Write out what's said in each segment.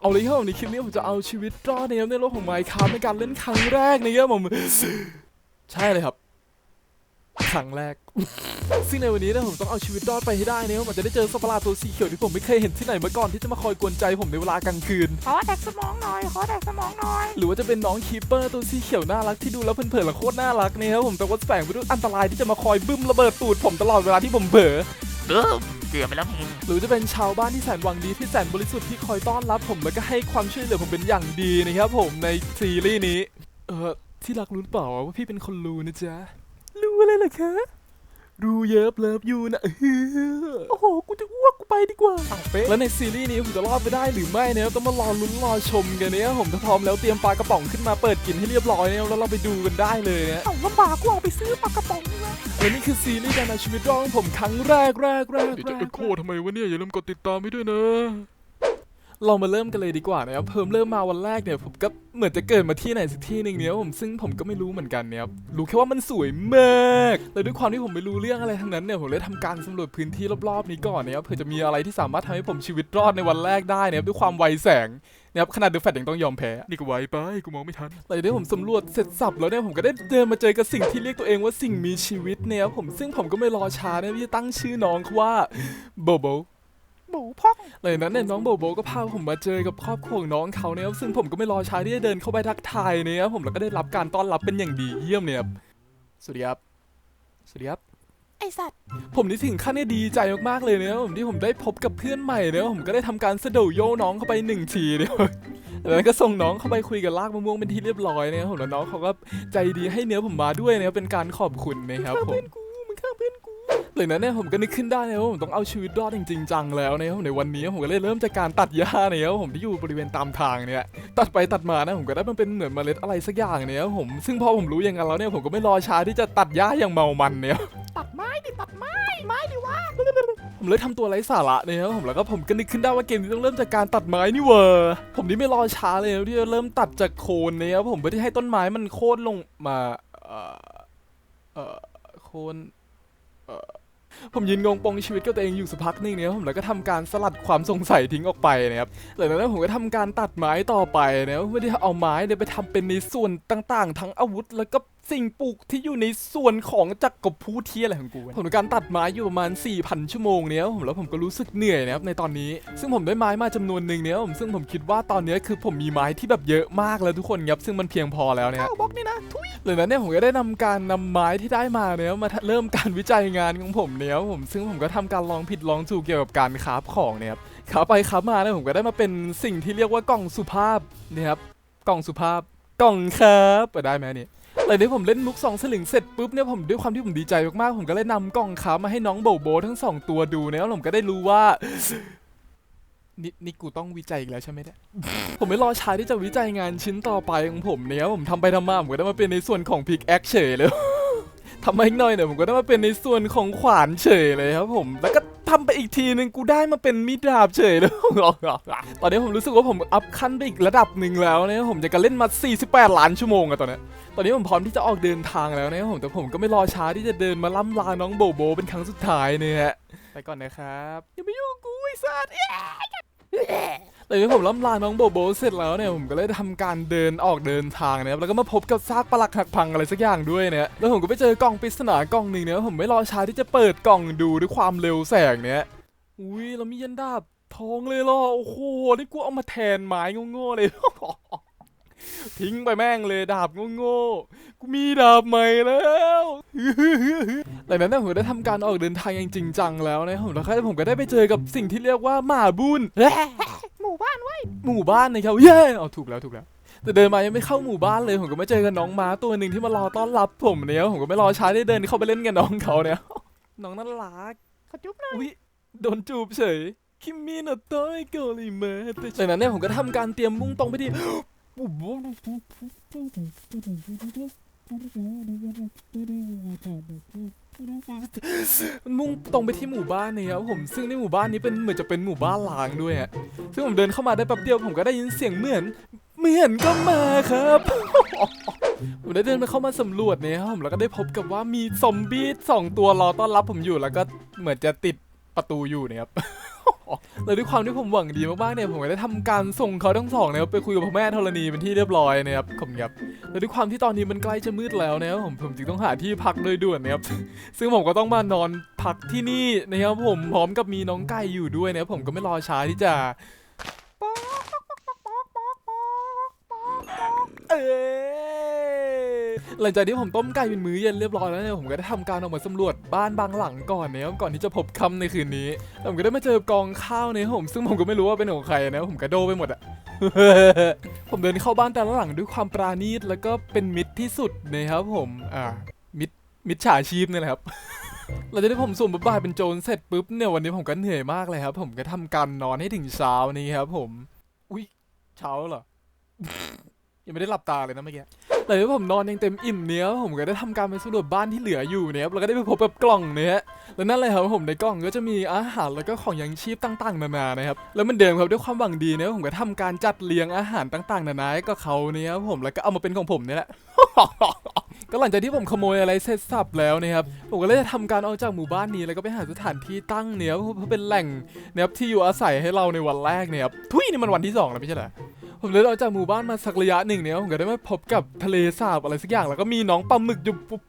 เอาเลยครับผมในคลิปนี้ผมจะเอาชีวิตรอดนะครับในโลกของไมค์ครับในการเล่นครั้งแรกนะครับผมใช่เลยครับ ครั้งแรก ซึ่งในวันนี้นะผมต้องเอาชีวิตรอดไปให้ได้นะครับผมจะได้เจอสัตว์ประหลาดตัวสีเขียวที่ผมไม่เคยเห็นที่ไหนมาก่อนที่จะมาคอยกวนใจผมในเวลากลางคืน ขอแดกสมองหน่อย ขอแดกสมองหน่อย หรือว่าจะเป็นน้องคีเปอร์ตัวสีเขียวน่ารักที่ดูแล้วเพลินๆแล้วโคตรน่ารักนะครับผมแต่ว่าแฝงไปด้วยอันตรายที่จะมาคอยบึ้มระเบิดตูดผมตลอดเวลาที่ผมเผลอ เสือไปแล้วเพนหรือจะเป็นชาวบ้านที่แสนหวังดีที่แสนบริสุทธิ์ที่คอยต้อนรับผมแล้วก็ให้ความช่วยเหลือผมเป็นอย่างดีนะครับผมในซีรีส์นี้ เออที่รักรู้หรือเปล่าว่าพี่เป็นคนรู้นะจ๊ะรู้อะไรเหรอคะ รู้เยิบเลิฟยูนะเออโอ้โห กูจะอ้วกกูไปดีกว่า แล้วในซีรีส์นี้ผมจะรอดไปได้หรือไม่เนี่ยต้องมารอลุ้นรอชมกันเนี่ยผมถ้าพร้อมแล้วเตรียมปลากระป๋องขึ้นมาเปิดกินให้เรียบร้อยเนี่ยแล้วเราไปดูกันได้เลยเนี่ยเอาลำบากกูเอาไปซื้อปลากระป๋องนี่นะและนี่คือซีรีส์การเอาชีวิตรอดของผมครั้งแรกแรกแรกเดี๋ยวแรจะกเอ็กโคทำไมวะเนี่ยอย่าลืมกดติดตามให้ด้วยนะ เรามาเริ่มกันเลยดีกว่านะครับเพิ่มเริ่มมาวันแรกเนี่ยผมก็เหมือนจะเกิดมาที่ไหนสักที่หนึ่งเนี่ยผมซึ่งผมก็ไม่รู้เหมือนกันเนี่ยครับรู้แค่ว่ามันสวยมากแล้วด้วยความที่ผมไม่รู้เรื่องอะไรทั้งนั้นเนี่ยผมเลยทำการสำรวจพื้นที่รอบๆนี้ก่อนนะครับเผื่อจะมีอะไรที่สามารถทำให้ผมชีวิตรอดในวันแรกได้นะครับด้วยความไวแสงนะครับขนาดเดอะแฟตยังต้องยอมแพ้นี่ก็ไวไปกูมองไม่ทันหลังจากที่ผมสำรวจเสร็จสับแล้วเนี่ยผมก็ได้เดินมาเจอกับสิ่งที่เรียกตัวเองว่าสิ่งมีชีวิตเนี่ยครับผมซึ่งผมก็ไม่รอช้าเนี่ยที่จะตั้งชื่อน้องเขาว่าโบโบ หมูพ่องหลังจากนั้นเนี่ยน้องโบโบก็พาผมมาเจอกับครอบครัวของน้องเขาเนี่ยครับซึ่งผมก็ไม่รอช้าที่จะเดินเข้าไปทักทายเนี่ยครับผมแล้วก็ได้รับการต้อนรับเป็นอย่างดีเยี่ยมเนี่ยครับสวัสดีครับสวัสดีครับไอสัตว์ผมนี่ถึงขั้นเนี่ยดีใจมากๆเลยนะครับผมที่ผมได้พบกับเพื่อนใหม่เนี่ยผมก็ได้ทำการสะเดาโยน้องเข้าไปหนึ่งทีเนี่ยแล้วก็ส่งน้องเข้าไปคุยกับลากมะม่วงเป็นที่เรียบร้อยนะครับผมแล้วน้องเขาก็ใจดีให้เนื้อผมมาด้วยนะครับเป็นการขอบคุณนะครับผม จากนั้นเนี่ยผมก็นึกขึ้นได้นะว่าผมต้องเอาชีวิตรอดจริงๆจังแล้วนะครับในวันนี้ผมก็เลยเริ่มจากการตัดหญ้าเนี่ยครับผมที่อยู่บริเวณตามทางเนี่ยตัดไปตัดมานะผมก็ได้มันเป็นเหมือนเมล็ดอะไรสักอย่างเนี่ยครับผมซึ่งพอผมรู้อย่างนั้นแล้วเนี่ยผมก็ไม่รอช้าที่จะตัดหญ้าอย่างเมามันเนี่ยตัดไม้ดิตัดไม้ไม้ดิวะผมเลยทำตัวไร้สาระเนี่ยครับผมแล้วก็ผมก็นึกขึ้นได้ว่าเกมนี้ต้องเริ่มจากการตัดไม้นี่เวอร์ผมนี่ไม่รอช้าเลยนะที่จะเริ่มตัดจากโคนเนี่ยครับผมเพื่อที่ให้ต้นไม้มันโค่นลงมาเอ่อเอ่อโคนเอ่อ ผมยืนงงปงชีวิตกับตัวเองอยู่สักพักนึงเนี่ยผมแล้วก็ทำการสลัดความสงสัยทิ้งออกไปนะครับหลังจากนั้นผมก็ทำการตัดไม้ต่อไปนะเพื่อที่จะเอาไม้เนี่ยไปทำเป็นในส่วนต่างๆ ทั้งอาวุธแล้วก็ สิ่งปลูกที่อยู่ในส่วนของจักรพูดที่อะไรของกูวะผมทำการตัดไม้อยู่ประมาณ 4,000 ชั่วโมงเนี่ยครับผมแล้วผมก็รู้สึกเหนื่อยนะครับในตอนนี้ ซึ่งผมได้ไม้มาจำนวนหนึ่งเนี่ยครับผมซึ่งผมคิดว่าตอนนี้คือผมมีไม้ที่แบบเยอะมากแล้วทุกคนครับซึ่งมันเพียงพอแล้วเนี่ยเอาบล็อกนี่นะทุยหลังจากนั้นเนี่ยผมก็ได้นำการนำไม้ที่ได้มาเนี่ยมาเริ่มการวิจัยงานของผมเนี่ยครับผมซึ่งผมก็ทำการลองผิดลองถูกเกี่ยวกับการคราฟของเนี่ยครับคราฟไปคราฟมาเนี่ยผมก็ได้มาเป็นสิ่งที่เรียกว่ากล่องสุภาพเนี่ยครับกล่องสุภาพกล่องครับเปิดได้ไหมอัน นี่หลังจากที่ผมเล่นมุกสองสลึงเสร็จปุ๊บเนี่ยผมด้วยความที่ผมดีใจมากๆผมก็เลยนำกล่องครามาให้น้องโบโบทั้งสองตัวดูเนี่ยแล้วผมก็ได้รู้ว่านี่นี่กูต้องวิจัยอีกแล้วใช่ไหมเนี่ย ผมไม่รอช้าที่จะวิจัยงานชิ้นต่อไปของผมเนี่ยผมทำไปทำมาผมก็ได้มาเป็นในส่วนของพิกแอคเฉยเลยทำมาอีกหน่อยเนี่ยผมก็ได้มาเป็นในส่วนของขวานเฉยเลยครับผมแล้วก็ ทำไปอีกทีนึงกูได้มาเป็นมีดดาบเฉยเลยตอนนี้ผมรู้สึกว่าผมอัพขั้นไปอีกระดับหนึ่งแล้วเนี่ยผมจะกันเล่นมา 48 ล้านชั่วโมงอะตอนเนี้ยตอนนี้ผมพร้อมที่จะออกเดินทางแล้วนะครับผมแต่ผมก็ไม่รอช้าที่จะเดินมาล่ำลาน้องโบโบเป็นครั้งสุดท้ายเนี่ยฮะไปก่อนนะครับอย่ามายุ่งกับกูไอ้สัสห ลังจากที่ผมล่ำลาน้องโบโบเสร็จแล้วเนี่ยผมก็เลยทำการเดินออกเดินทางนะครับแล้วก็มาพบกับซากปลักหักพังอะไรสักอย่างด้วยเนี่ยแล้วผมก็ไปเจอกล่องปริศนากล่องหนึ่งเนี่ยผมไม่รอช้าที่จะเปิดกล่องดูด้วยความเร็วแสงเนี่ยอุ้ยเรามียันดาบทองเลยเหรอโอ้โหนี่กูเอามาแทนไม้งงๆเลย ทิ้งไปแม่งเลยดาบโง่ๆกูมีดาบใหม่แล้วหลังจากนั้นเนยผมได้ทำการออกเดินทางอย่างจริงจังแล้วนะครับผมแล้วก็ผมก็ได้ไปเจอกับสิ่งที่เรียกว่าหมาบุญหมู่บ้านไว้ยหมู่บ้านนะครับเย้เอาถูกแล้วถูกแล้วแต่เดินมายังไม่เข้าหมู่บ้านเลยผมก็ไม่เจอกับน้องม้าตัวหนึ่งที่มารอต้อนรับผมเนี่ยผมก็ไม่รอช้าได้เดินเข้าไปเล่นกับน้องเขาเนี่ยน้องน่ารักขอจุ๊บหน่อยอุ้ยโดนจูบเฉยคิมิโนโตะโกริเมะจากนั้นเนี่ยผมก็ทำการเตรียมมุ่งตรงไปที่ มุ่งตรงไปที่หมู่บ้านเนี่ยครับผมซึ่งในหมู่บ้านนี้เป็นเหมือนจะเป็นหมู่บ้านล้างด้วยอะซึ่งผมเดินเข้ามาได้แป๊บเดียวผมก็ได้ยินเสียงเหมือน เหมือนก็มาครับผมได้เดินไปเข้ามาสำรวจเนี่ยครับผมแล้วก็ได้พบกับว่ามีซอมบี้สองตัวรอต้อนรับผมอยู่แล้วก็เหมือนจะติด ประตูอยู่นะครับแล้วด้วยความที่ผมหวังดีมากๆเนี่ยผมก็ได้ทำการส่งเขาทั้งสองนะครับไปคุยกับพ่อแม่ธรณีเป็นที่เรียบร้อยนะครับผมครับแล้วด้วยความที่ตอนนี้มันใกล้จะมืดแล้วนะครับผมผมจึงต้องหาที่พักโดยด่วนนะครับซึ่งผมก็ต้องมานอนพักที่นี่นะครับผมพร้อมกับมีน้องไก่อยู่ด้วยนะครับผมก็ไม่รอช้าที่จะเอ้ย หลังจากที่ผมต้มไก่เป็นมื้อเย็นเรียบร้อยแล้วเนี่ยผมก็ได้ทำการออกมาสำรวจบ้านบางหลังก่อนนะครับก่อนที่จะพบค่ำในคืนนี้ผมก็ได้มาเจอกองข้าวเนี่ยผมซึ่งผมก็ไม่รู้ว่าเป็นของใครนะผมกระโดดไปหมดอะผมเดินเข้าบ้านแต่ละหลังด้วยความปราณีตแล้วก็เป็นมิตรที่สุดนะครับผมอ่ามิตรมิตรฉาชีพเนี่ยแหละครับหลังจากที่ผมสวมบทบาทเป็นโจรเสร็จปุ๊บเนี่ยวันนี้ผมก็เหนื่อยมากเลยครับ ผมก็ทำการนอนให้ถึงเช้านี้ครับ ผม อุ้ยเช้าเหรอยังไม่ได้หลับตาเลยนะเมื่อกี้ แต่ที่ผมนอนยังเต็มอิ่มเนี้ยผมก็ได้ทำการไปสำรวจบ้านที่เหลืออยู่เนี่ยครับแล้วก็ได้ไปพบกับกล่องเนี้ยแล้วนั่นเลยครับผมในกล่องก็จะมีอาหารแล้วก็ของยังชีพต่างๆนานานะครับแล้วมันเดิมครับด้วยความหวังดีเนี่ยผมก็ทำการจัดเรียงอาหารต่างๆนานาให้กับเขาเนี่ยผมแล้วก็เอามาเป็นของผมเนี่ยแหละก็หลังจากที่ผมขโมยอะไรเสร็จสับแล้วนะครับผมก็เลยจะทำการออกจากหมู่บ้านนี้แล้วก็ไปหาสถานที่ตั้งเนี่ยเพื่อเป็นแหล่งนะครับที่อยู่อาศัยให้เราในวันแรกเนี่ยครับทุยนี่มันวันที่สองแล้วไม่ใช่เหรอ ผมเลยออกจากหมู่บ้านมาสักระยะหนึ่งเนี่ยผมก็ได้มาพบกับทะเลสาบอะไรสักอย่างแล้วก็มีน้องปลาหมึกอยู่ปุ๊บ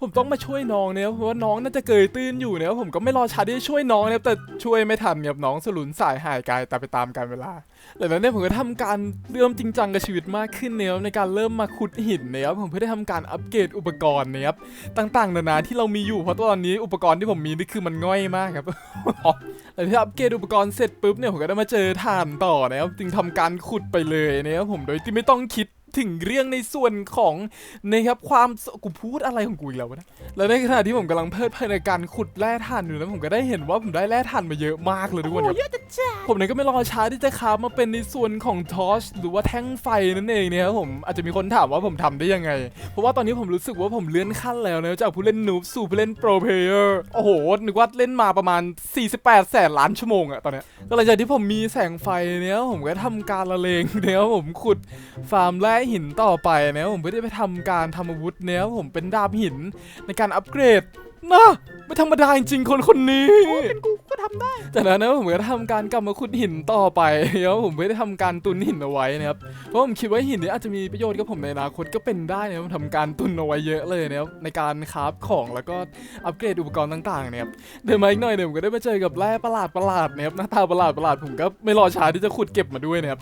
ผมต้องมาช่วยน้องเนี่ยเพราะว่าน้องน่าจะเกยตื้นอยู่เนี่ยผมก็ไม่รอช้าที่จะช่วยน้องเนี่ยแต่ช่วยไม่ทันครับน้องสลุนสายหายกายแต่ไปตามกาลเวลาหลังจากนั้นเนี่ยผมก็ทำการเริ่มจริงจังกับชีวิตมากขึ้นเนี่ยในการเริ่มมาขุดหินเนี่ยผมเพื่อได้ทำการอัปเกรดอุปกรณ์เนี่ยต่างๆนานาที่เรามีอยู่เพราะตอนนี้อุปกรณ์ที่ผมมีนี่คือมันง่อยมากครับหลังที่อัปเกรดอุปกรณ์เสร็จปุ๊บเนี่ยผมก็ได้มาเจอถ่านต่อนะครับจึงทำการขุดไปเลยเนะครับผมโดยที่ไม่ต้องคิด ถึงเรื่องในส่วนของนะครับความกูพูดอะไรของกูอีกแล้ววะเนะแล้วในขณะที่ผมกำลังเพลิดเพลินในการขุดแร่ถ่านอยู่นะผมก็ได้เห็นว่าผมได้แร่ถ่านมาเยอะมากเลยทุกคนครับโอ้เยอะจัดจ้าผมเนี่ยก็ไม่รอช้าที่จะคราฟมาเป็นในส่วนของทอชหรือว่าแท่งไฟนั่นเองเนี่ยครับผมอาจจะมีคนถามว่าผมทำได้ยังไง เพราะว่าตอนนี้ผมรู้สึกว่าผมเลื่อนขั้นแล้วนะจากผู้เล่นนูบสู่ผู้เล่นโปรเพลเยอร์โอ้โหนึกว่าเล่นมาประมาณ 48 แสนล้านชั่วโมงอะตอนเนี้ยก็หลังจากที่ผมมีแสงไฟเนี่ยผมก็ทำการละเลงเนี่ยผมขุดฟาร์มแร่หินต่อไปเนี่ยผมเพื่อที่ไปทำการทำอาวุธเนี่ยผมเป็นดาบหินในการอัปเกรดนะไม่ธรรมดาจริงๆคนคนนี้เป็นกูก็ทำได้ จากนั้นนะผมก็ทำการกลับมาขุดหินต่อไปแล้วผมไม่ได้ทำการตุนหินเอาไว้นะครับเพราะผมคิดว่าหินนี้อาจจะมีประโยชน์กับผมในอนาคตก็เป็นได้นะครับผมทำการตุนเอาไว้เยอะเลยนะครับในการคราฟของแล้วก็อัปเกรดอุปกรณ์ต่างๆเนี่ยครับเดินมาอีกหน่อยเนี่ยผมก็ได้มาเจอกับแร่ประหลาดประหลาดๆนะครับหน้าตาประหลาดประหลาดๆผมก็ไม่รอช้าที่จะขุดเก็บมาด้วยนะครับ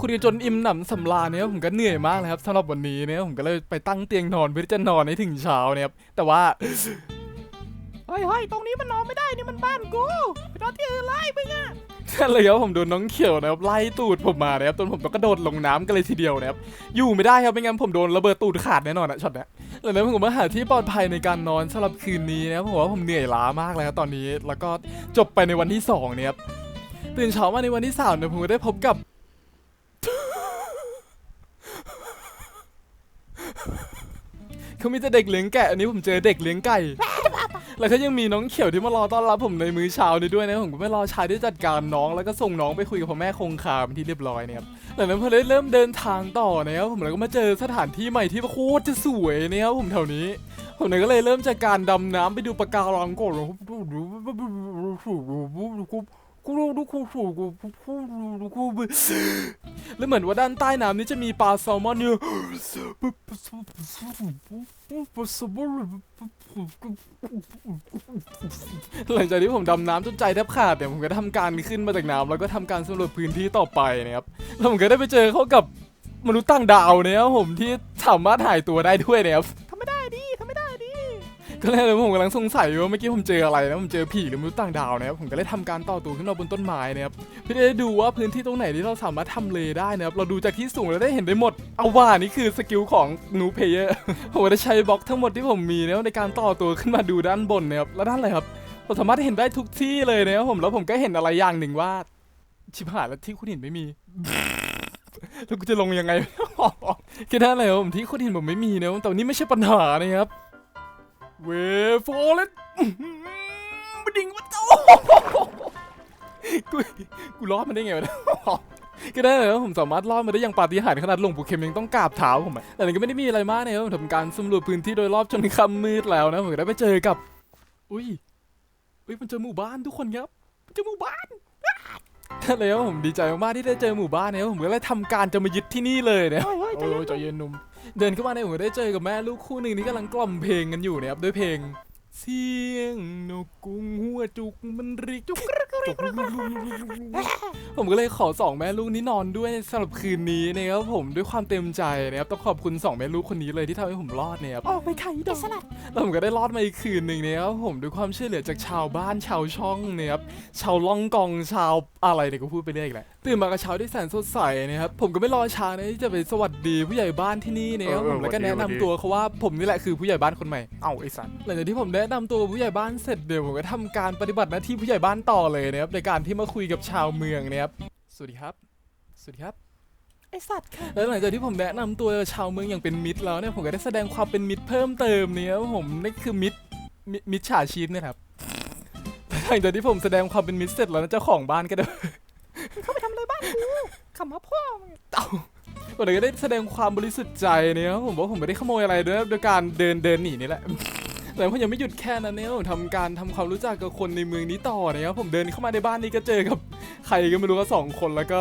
ขุดกันจนอิ่มหนำสำราญเนี่ยผมก็เหนื่อยมากเลยครับสำหรับวันนี้เนี่ยผมก็เลยไปตั้งเตียงนอนเพื่อที่จะนอนให้ถึงเช้าเนี่ยครับแต่ว่าเฮ้ยเฮ้ยตรงนี้มันนอนไม่ได้นี่มันบ้านกูไปนอนที่อื่นไล่มึงอะนั่นเลยครับผมโดนน้องเขียวนะครับไล่ตูดผมมานะครับจนผมต้องกระโดดลงน้ำกันเลยทีเดียวนะครับอยู่ไม่ได้ครับไม่งั้นผมโดนระเบิดตูดขาดแน่นอนอะช็อตเนี้ยหลังจากนั้นผมมาหาที่ปลอดภัยในการนอนสำหรับคืนนี้นะครับผมว่าผมเหนื่อยล้ามากเลยครับตอนนี้แล้วก็จบไปในวันที่สองเนี่ยครับตื่นเช้ามาในวันที่สามเนี่ยผมก็ได้พบกับ เขามีแต่เด็กเลี้ยงแกะอันนี้ผมเจอเด็กเลี้ยงไก่ แล้วก็ยังมีน้องเขียวที่มารอต้อนรับผมในมื้อเช้านี้ด้วยนะผมก็ไม่รอช้าที่จัดการน้องแล้วก็ส่งน้องไปคุยกับพ่อแม่คงคามที่เรียบร้อยเนี่ยครับหลังนั้นพอได้เริ่มเดินทางต่อนะครับผมแล้วก็มาเจอสถานที่ใหม่ที่โคตรจะสวยนะครับผมแถวนี้ผมเนี่ยก็เลยเริ่มจากการดำน้ำไปดูปะการังก่อน แล้วเหมือนว่าด้านใต้น้ำนี้จะมีปลาแซลมอนอยู่หลังจากที่ผมดำน้ำจนใจแทบขาดเนี่ยผมก็ทำการขึ้นมาจากน้ำแล้วก็ทำการสำรวจพื้นที่ต่อไปนะครับแล้วผมก็ได้ไปเจอเข้ากับมนุษย์ต่างดาวเนี่ยครับผมที่สามารถถ่ายตัวได้ด้วยนะครับ ก็เลยผมกำลังสงสัยว่าเมื่อกี้ผมเจออะไรนะผมเจอผีหรือมนุษย์ต่างดาวนะครับผมก็เลยทำการต่อตัวขึ้นมาบนต้นไม้นะครับเพื่อได้ดูว่าพื้นที่ตรงไหนที่เราสามารถทำเลได้นะครับเราดูจากที่สูงแล้วได้เห็นได้หมดเอาว่านี่คือสกิลของนูเพเยอร์ผมได้ใช้บล็อกทั้งหมดที่ผมมีนะครับในการต่อตัวขึ้นมาดูด้านบนนะครับแล้วด้านอะไรครับผมสามารถเห็นได้ทุกที่เลยนะครับผมแล้วผมก็เห็นอะไรอย่างหนึ่งว่า ชิบหายแล้วที่คุณเห็นไม่มีแล้วกูจะลงยังไงคิดได้เลยผมที่คุณเห็นผมไม่มีนะแต่นนี้ไม่ใช่ปัญหานะครับ เวฟอร์เรสมันดิ่งมาโตกูกูรอดมันได้ไงวะเนี่ยก็ได้เลยว่าผมสามารถรอดมาได้อย่างปาฏิหาริย์ขนาดหลวงปู่เข็มยังต้องกราบเท้าผมอะแต่นี่ก็ไม่ได้มีอะไรมากนะครับผมทำการสำรวจพื้นที่โดยรอบจนค่ำมืดแล้วนะผมก็ได้ไปเจอกับ อุ้ยอุ้ยมันเจอหมู่บ้านทุกคนครับมันเจอหมู่บ้านนั่นเลยครับผมดีใจมากๆที่ได้เจอหมู่บ้านนะครับผมก็เลยทำการจะมายึดที่นี่เลยนะเฮ้ยเฮ้ยใจโอ้เย็นใจเย็นหนุ่ม เดินเข้ามาเนี่ยผมก็ได้เจอกับแม่ลูกคู่หนึ่งที่กำลังกล่อมเพลงกันอยู่นะครับด้วยเพลง เสียงนกกุ้งหัวจุกมันริกจุกกระกผมก็เลยขอสองแม่ลูกนี้นอนด้วยสำหรับคืนนี้นะครับผมด้วยความเต็มใจนะครับต้องขอบคุณสองแม่ลูกคนนี้เลยที่ทำให้ผมรอดนะครับออกไปไข่ดอกแล้วผมก็ได้รอดมาอีกคืนหนึ่งนะครับผมด้วยความช่วยเหลือจากชาวบ้านชาวช่องนะครับชาวล่องกองชาวอะไรเนี่ยก็พูดไปเรื่อยแหละตื่นมากับเช้าที่แสนสดใสนะครับผมก็ไม่รอช้านะที่จะไปสวัสดีผู้ใหญ่บ้านที่นี่นะครับผมแล้วก็แนะนำตัวเขาว่าผมนี่แหละคือผู้ใหญ่บ้านคนใหม่เอ้าไอ้สัตว์หลังจากที่ผมแนะนำตัวผู้ใหญ่บ้านเสร็จเดี๋ยวผมก็ทำการปฏิบัติหน้าที่ผู้ใหญ่บ้านต่อเลยนะครับในการที่มาคุยกับชาวเมืองนะครับสวัสดีครับ สวัสดีครับไอสัตว์ค่ะแล้วหลังจากที่ผมแนะนำตัวชาวเมืองอย่างเป็นมิตรแล้วเนี่ยผมก็ได้แสดงความเป็นมิตรเพิ่มเติมเนี่ยครับผมนี่คือมิตรมิมิตรฉาชีพเนะครับหลังจากที่ผมแสดงความเป็นมิตรเสร็จแล้วนะเจ้าของบ้านก็ได้เข้าไปทำอะไรบ้านกูขำมาพ่อมึงผมก็ได้แสดงความบริสุทธิ์ใจเนี่ยครับผมว่าผมไม่ได้ขโมยอะไรด้วยโดยการเดินเดินหนีนี่แหละ แต่ผมยังไม่หยุดแค่นั้นเนี่ยผมทำการทำความรู้จักกับคนในเมืองนี้ต่อนะครับผมเดินเข้ามาในบ้านนี้ก็เจอกับใครก็ไม่รู้ก็สองคนแล้วก็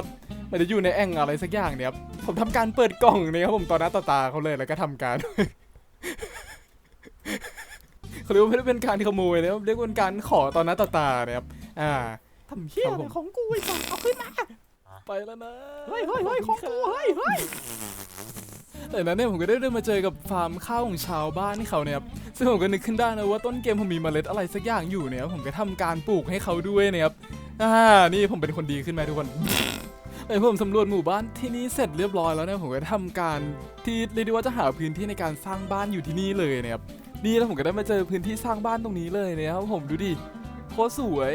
ไม่ได้อยู่ในแอ่งอะไรสักอย่างเนี่ยครับผมทำการเปิดกล่องเนี่ยครับผมต่อหน้าต่อตาเขาเลยแล้วก็ทำการเขาเรียกว่าไม่ได้เป็นการขโมยนะครับเรียกว่าเป็นการขอต่อหน้าต่อตานะครับอ่าทำเหี้ยครับอะผไรมของกูไอ้สัตว์เอาขึ้นมาไปแล้วนะเฮ้ยเฮ้ยเฮ้ยของกูเฮ้ยเฮ้ย แต่นั้นเนี่ยผมก็ได้เดินมาเจอกับฟาร์มข้าวของชาวบ้านที่เขาเนี่ยครับซึ่งผมก็นึกขึ้นได้นะว่าต้นเกมผมมีเมล็ดอะไรสักอย่างอยู่เนี่ยผมก็ทำการปลูกให้เขาด้วยเนะครับอ่านี่ผมเป็นคนดีขึ้นไหมทุกคนไอ้ผมสำรวจหมู่บ้านที่นี่เสร็จเรียบร้อยแล้วเนี่ยผมก็ทำการที่เรียกได้ว่าจะหาพื้นที่ในการสร้างบ้านอยู่ที่นี่เลยนะครับนี่แล้วผมก็ได้มาเจอพื้นที่สร้างบ้านตรงนี้เลยนะครับผมดูดิโคตรสวย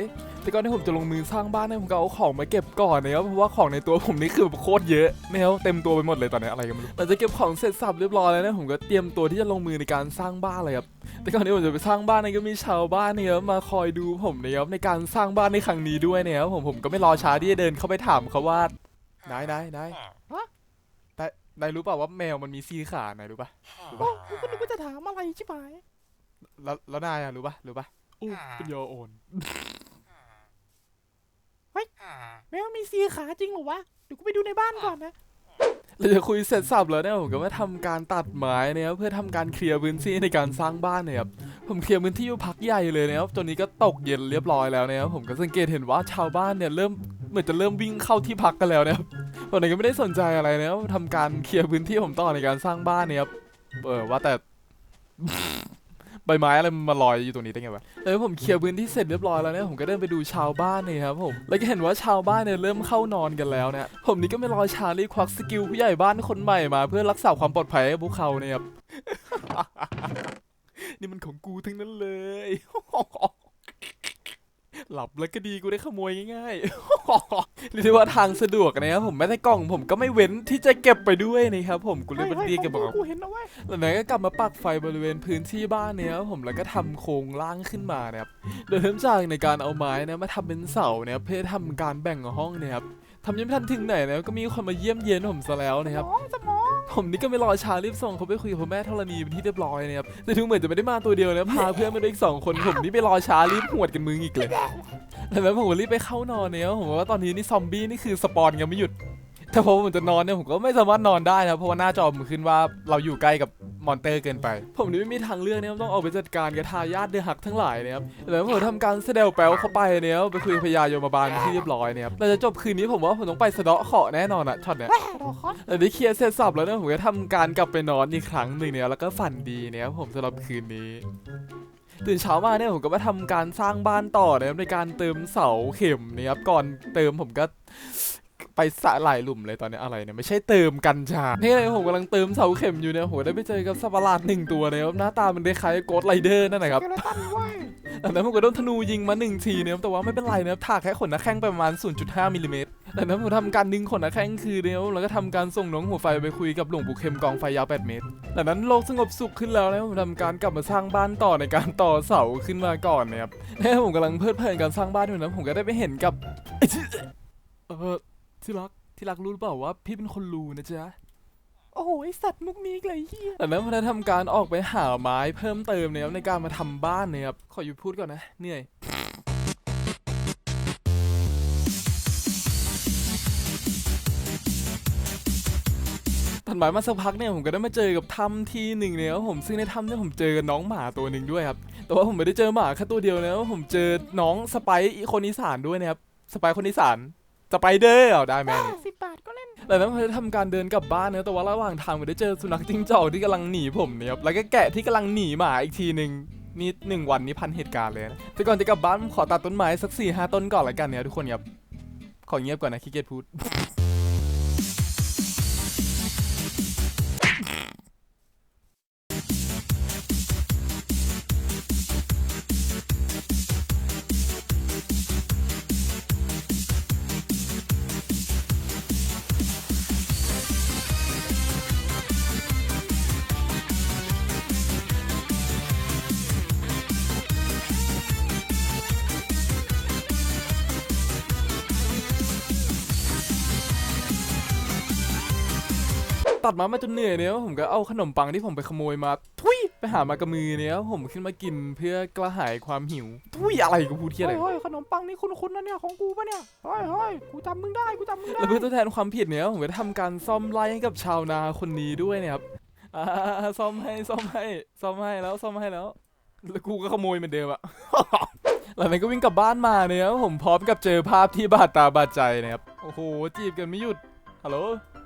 แต่ก่อนที่ผมจะลงมือสร้างบ้านเนี่ยผมก็เอาของมาเก็บก่อนนะครับเพราะว่าของในตัวผมนี่คือแบบโคตรเยอะนะครับเต็มตัวไปหมดเลยตอนนี้อะไรก็ไม่รู้หลังจากเก็บของเสร็จสับเรียบร้อยแล้วเนี่ยผมก็เตรียมตัวที่จะลงมือในการสร้างบ้านเลยครับแต่ก่อนที่ผมจะไปสร้างบ้านเนี่ยก็มีชาวบ้านเนี่ยครับมาคอยดูผมนะครับในการสร้างบ้านในครั้งนี้ด้วยเนี่ยครับผมผมก็ไม่รอช้าที่จะเดินเข้าไปถามเขาว่านายนายนายนายนายรู้เปล่าว่าแมวมันมีสี่ขานายรู้ปะรู้โอ้ปะกูก็นึกว่าจะถามอะไรใช่ไหมแล้วแล้วนายอะรู้ปะรู้ปะโอ้เป็นยาอ่ อนแมวมีสีขาจริงเหรอวะเดี๋ยวกูไปดูในบ้านก่อนนะเราจะคุยเสร็จสับแล้วเนี่ยผมก็มาทำการตัดไม้นะครับเพื่อทำการเคลียร์พื้นที่ในการสร้างบ้านเนี่ยครับผมเคลียร์พื้นที่อยู่พักใหญ่เลยนะครับจนนี้ก็ตกเย็นเรียบร้อยแล้วนะครับผมก็สังเกตเห็นว่าชาวบ้านเนี่ยเริ่มเหมือนจะเริ่มวิ่งเข้าที่พักกันแล้วนะครับผมก็ไม่ได้สนใจอะไรนะครับทำการเคลียร์พื้นที่ผมต่อในการสร้างบ้านเนี่ยครับเออว่าแต่ ใบไม้อะไรมันมาลอยอยู่ตรงนี้ได้ไงวะแล้วผมเคลียร์พื้นที่เสร็จเรียบร้อยแล้วเนี่ยผมก็เดินไปดูชาวบ้านเนี่ยครับผมแล้วก็เห็นว่าชาวบ้านเนี่ยเริ่มเข้านอนกันแล้วเนี่ยผมนี่ก็ไม่รอช้ารีบควักสกิลผู้ใหญ่บ้านคนใหม่มา เพื่อรักษาความปลอดภัยให้พวกเขาเนี่ยครับนี่มันของกูทั้งนั้นเลย หลับแล้วก็ดีกูได้ขโมยง่ายๆเรียกได้ว่าทางสะดวกนะครับผมแม้แต่กล่องผมก็ไม่เว้นที่จะเก็บไปด้วยนะครับผมกูเลยเฮ้ยมันเฮ้ยดีขกับองบอกกูกูเห็นนะเว้ยหลังจากนั้นก็กลับมาปักไฟบริเวณพื้นที่บ้านเนี่ยครับผมแล้วก็ทำโครงล่างขึ้นมานะครับโดยเริ่มจากในการเอาไม้นะมาทำเป็นเสาเนี่ยเพื่อทำการแบ่งห้องเนี่ยครับทำยังไม่ทันถึงไหนนะก็มีคนมาเยี่ยมเยียนผมซะแล้วนะครับสมองสมอง ผมนี่ก็ไม่รอช้ารีบส่งเขาไปคุยกับพ่อแม่ธรณีเป็นที่เรียบร้อยนะครับแต่ดูเหมือนจะไม่ได้มาตัวเดียวนะพาเพื่อนมาด้วยอีกสองคนผมนี่ไปรอช้ารีบหวดกันมึงอีกเลยแล้วแล้วผมก็รีบไปเข้านอนเนี่ยผมว่าตอนนี้นี่ซอมบี้นี่คือสปอนกันไม่หยุดแต่พอผมจะนอนเนี่ยผมก็ไม่สามารถนอนได้นะเพราะว่าหน้าจอมขึ้นว่าเราอยู่ใกล้กับ มอนเตอร์เกินไป ผมนี่ไม่มีทางเลือกเนี่ยต้องเอาไปจัดการกับทายาทเดือหักทั้งหลายนะครับแล้วผมทำการเสดลแปลวเข้าไปเนี่ยไปคุยกับพญายมบาลที่เรียบร้อยเนี่ยครับเราจะจบคืนนี้ผมว่าผมต้องไปสะเดาะเคราะห์แน่นอนอะช็อตเนี้ยแม่รอคอสหลังจากเคลียร์เสร็จสับแล้วเนี่ยผมก็ทำการกลับไปนอนอีกครั้งหนึ่งเนี่ยแล้วก็ฝันดีเนี่ยครับผมสำหรับคืนนี้ตื่นเช้ามาเนี่ยผมก็มาทำการสร้างบ้านต่อนะครับในการเติมเสาเข็มนะครับก่อนเติมผมก็ ไปสระหลายหลุมเลยตอนนี้อะไรเนี่ยไม่ใช่เติมกัญชานี่เลยผมกำลังเติมเสาเข็มอยู่เนี่ยผมได้ไปเจอกับสัตว์ประหลาดหนึ่งตัวนะครับหน้าตามันคล้ายๆโกดไรเดอร์นั่นแหละครับเกลตันเว้ยดังนั้นผมก็โดนธนูยิงมาหนึ่งทีนะครับแต่ว่าไม่เป็นไรนะครับถากแค่ขนหน้าแข้งไปประมาณ 0.5มิลลิเมตรดังนั้นผมทำการดึงขนหน้าแข้งคืนนะครับแล้วก็ทำการส่งน้องหัวไฟไปคุยกับหลวงปู่เข็มกองไฟยาว 8 เมตรดังนั้นโลกสงบสุขขึ้นแล้วนะครับผมทำการกลับมาสร้างบ้านต่อในการต่อเสาขึ้นมาก่อนนะครับแล้วผมกำลังเพลิดเพลินการสร้างบ้านอยู่นะผมก็ได้ไปเห็นกับเออ ที่รักที่รักรู้หรือเปล่าว่าพี่เป็นคนรู้นะจ๊ะ โอ้โหไอสัตว์มุกนี้อีกเลยเฮียแต่นั้นพอได้ทำการออกไปหาไม้เพิ่มเติมเนี่ยครับในการมาทำบ้านเนี่ยครับขอหยุดพูดก่อนนะเหนื่อยตัดหมายมาสักพักเนี่ยผมก็ได้มาเจอกับถ้ำที่หนึ่งเนี่ยครับผมซึ่งในถ้ำเนี่ยผมเจอน้องหมาตัวหนึ่งด้วยครับแต่ว่าผมไม่ได้เจอหมาแค่ตัวเดียวนะผมเจอน้องสไปซ์คนอีสานด้วยนะครับสไปซ์คนอีสาน สไปเดอร์เอาได้ไหมอันนี้ สิบบาทก็เล่น หลังจากนั้นผมได้ทำการเดินกลับบ้านนะแต่ว่าระหว่างทางผมได้เจอสุนัขจิ้งจอกที่กำลังหนีผมเนี่ยครับแล้วก็แกะที่กำลังหนีหมาอีกทีหนึ่งนี่หนึ่งวันนี้พันเหตุการณ์เลยนะแต่ก่อนจะกลับบ้านผมขอตัดต้นไม้สักสี่ห้าต้นก่อนละกันเนี่ยทุกคนครับขอเงียบก่อนนะขี้เกียจพูด มามาจนเหนื่อยเนี่ยผมก็เอาขนมปังที่ผมไปขโมยมาทุยไปหามากับมือเนี่ยผมขึ้นมากินเพื่อกระหายความหิว ทุยอะไรกูพูดเที่ยอะไรเฮ้ยเฮ้ยขนมปังนี่คุ้นๆนะเนี่ยของกูปะเนี่ยเฮ้ยเฮ้ยกูจำมึงได้กูจำมึงได้แล้วเพื่อทดแทนความผิดเนี่ยผมก็ทำการซ่อมไล่ให้กับชาวนาคนนี้ด้วยเนี่ยครับอ่าซ่อมให้ซ่อมให้ซ่อมให้แล้วซ่อมให้แล้วแล้วกูก็ขโมยเหมือนเดิมอะหลังจากนั้นก็วิ่งกลับบ้านมาเนี่ยครับผมพร้อมกับเจอภาพที่บาดตาบาดใจนะครับ โอ้โห จีบกันไม่หยุด ฮัลโหล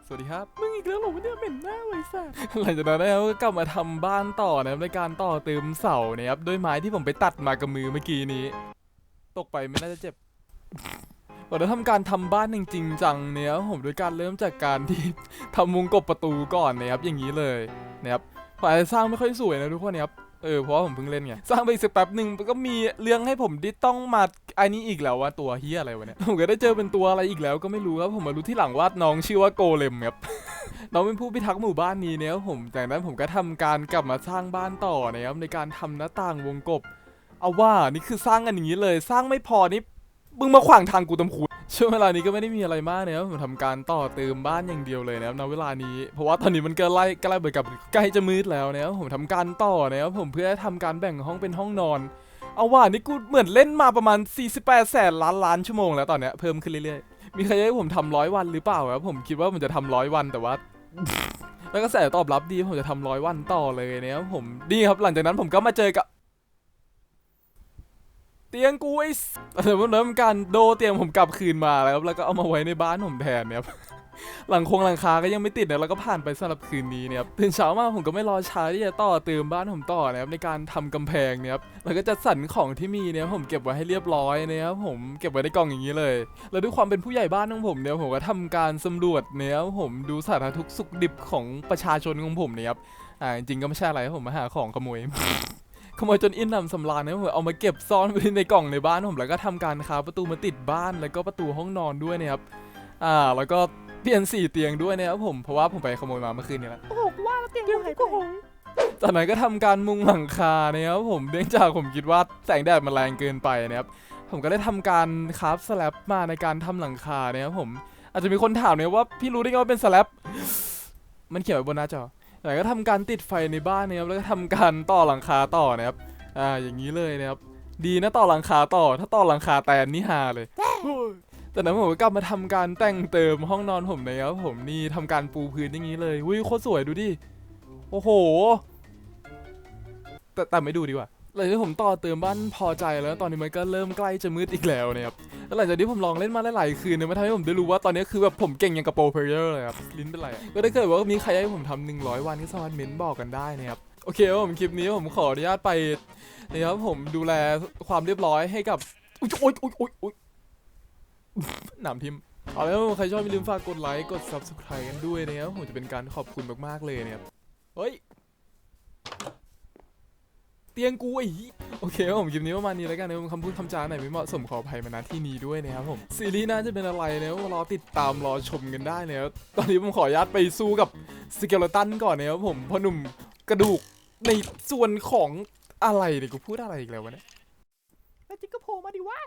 สวัสดีครับ มึงอีกแล้วเหรอวะเนี่ยเหม็นหน้าไว้สัสหลังจากนั้นนะครับก็กลับมาทำบ้านต่อนะครับในการต่อเติมเสานะครับด้วยไม้ที่ผมไปตัดมากับมือเมื่อกี้นี้ ตกไปไม่น่าจะเจ็บเราได้ทำการทำบ้านจริงจังเนี่ยครับผมโดยการเริ่มจากการที่ทำมุงกบประตูก่อนนะครับอย่างนี้เลยนะครับฝ่ายสร้างไม่ค่อยสวยนะทุกคนนะครับ เออเพราะว่าผมเพิ่งเล่นไงสร้างไปอีกสักแป๊บหนึ่งก็มีเรื่องให้ผมที่ต้องมาอ้นี้อีกแล้วว่าตัวเฮียอะไรวะเนี่ยผมก็ได้เจอเป็นตัวอะไรอีกแล้วก็ไม่รู้ครับผมมารู้ที่หลังว่าน้องชื่อว่าโกเลมครับน้องเป็นผู้พิทักษ์หมู่บ้านนี้เนี่ยครับผมจากนั้นผมก็ทำการกลับมาสร้างบ้านต่อนะครับในการทำหน้าต่างวงกบเอาว่านี่คือสร้างกันอย่างนี้เลย สร้างไม่พอนี่มึงมาขวางทางกูตำคู ช่วงเวลานี้ก็ไม่ได้มีอะไรมากนะครับผมทำการต่อเติมบ้านอย่างเดียวเลยนะครับณเวลานี้ เพราะว่าตอนนี้มันก็ไล่ใกล้เบิดกับใกล้จะมืดแล้วนะครับผมทำการต่อนะครับผมเพื่อทำการแบ่งห้องเป็นห้องนอน เอาว่านี่กูเหมือนเล่นมาประมาณ 48 แสนล้านล้านชั่วโมงแล้วตอนเนี้ยเพิ่มขึ้นเรื่อยๆ มีใครให้ผมทำร้อยวันหรือเปล่าครับผมคิดว่าผมจะทำร้อยวันแต่ว่าแล้วก็แสตอบรับดีผมจะทำร้อยวันต่อเลยนะครับผมดีครับหลังจากนั้นผมก็มาเจอกับ เตียงกูไอ้แต่ผมเริ่มการโดเตียงผมกลับคืนมาแล้วครับแล้วก็เอามาไว้ในบ้านผมแทนเนี่ยครับหลังคงหลังคาก็ยังไม่ติดนะแล้วก็ผ่านไปสำหรับคืนนี้เนี่ยครับตื่นเช้ามาผมก็ไม่รอช้าที่จะต่อเติมบ้านผมต่อนะครับในการทำกำแพงเนี่ยครับแล้วก็จัดสรรของที่มีเนี่ยผมเก็บไว้ให้เรียบร้อยนะครับผมเก็บไว้ในกล่องอย่างนี้เลย แล้วด้วยความเป็นผู้ใหญ่บ้านของผมเนี่ยผมก็ทำการสำรวจเนี่ยผมดูสารทุกสุขดิบของประชาชนของผมเนี่ยครับอ่าจริงก็ไม่ใช่อะไรผมมาหาของขโมย ขโมยจนอินนำสำราญนะผมเอามาเก็บซ่อนไว้ในกล่องในบ้านผมแล้วก็ทำการค้าประตูมาติดบ้านแล้วก็ประตูห้องนอนด้วยนะครับอ่าแล้วก็เปลี่ยนสีเตียงด้วยนะครับผมเพราะว่าผมไปขโมยมาเมื่อคืนนี้แหละโอ้โหกูว่าแล้วเตียงกูหายไปไหนจากนั้นก็ทำการมุงหลังคานะครับผมเนื่องจากผมคิดว่าแสงแดดมันแรงเกินไปนะครับผมก็ได้ทำการคราฟสแลบมาในการทำหลังคานะครับผมอาจจะมีคนถามเนี่ยว่าพี่รู้ได้ไงว่าเป็นสแลบมันเขียนไว้บนหน้าจอ แต่ก็ทำการติดไฟในบ้านนะครับแล้วก็ทำการต่อหลังคาต่อนะครับอ่าอย่างนี้เลยนะครับดีนะต่อหลังคาต่อ ถ้าต่อหลังคาแตนนี่ฮาเลยแต่นั้นผมก็กลับมาทำการแต่งเติมห้องนอนผมนะครับผมนี่ทำการปูพื้นอย่างนี้เลยวิโคตรสวยดูดิโอ้โหแต่แต่ไม่ดูดีกว่า หลังจากที่ผมต่อเติมบ้านพอใจแล้วตอนนี้มันก็เริ่มใกล้จะมืดอีกแล้วนะครับแล้วหลังจากที่ผมลองเล่นมาหลายๆคืนเนี่ยมันทำให้ผมได้รู้ว่าตอนนี้คือแบบผมเก่งอย่างกับโปรเพลเยอร์เลยครับลิ้นเป็นไรอะก็ได้เกิดว่ามีใครให้ผมทำหนึ่งร้อยวันก็สามารถเม้นบอกกันได้นะครับโอเคครับผมคลิปนี้ผมขออนุญาตไปนะครับผมดูแลความเรียบร้อยให้กับอุ๊ยโอ๊ยโอ๊ยโอ๊ยโอ๊ยหนามทิมเอาแล้วใครชอบอย่าลืมฝากกดไลค์กด subscribe กันด้วยนะครับผมจะเป็นการขอบคุณมากๆเลยนะครับเฮ้ย เตียงกูไอ้โอเคผมคลิปนี้ประมาณนี้แล้วกันนะครับคำพูดคำจาไหนไม่เหมาะสมขออภัยมาณที่นี้ด้วยนะครับผมซีรีส์น่าจะเป็นอะไรนะครับรอติดตามรอชมกันได้นะครับตอนนี้ผมขออนุญาตไปสู้กับสเกลตันก่อนนะครับผมเพอหนุ่มกระดูกในส่วนของอะไรเนี่ยกูพูดอะไรอีกแล้ววะเนี่ยแล้วจิกก็โผล่มาดิวะ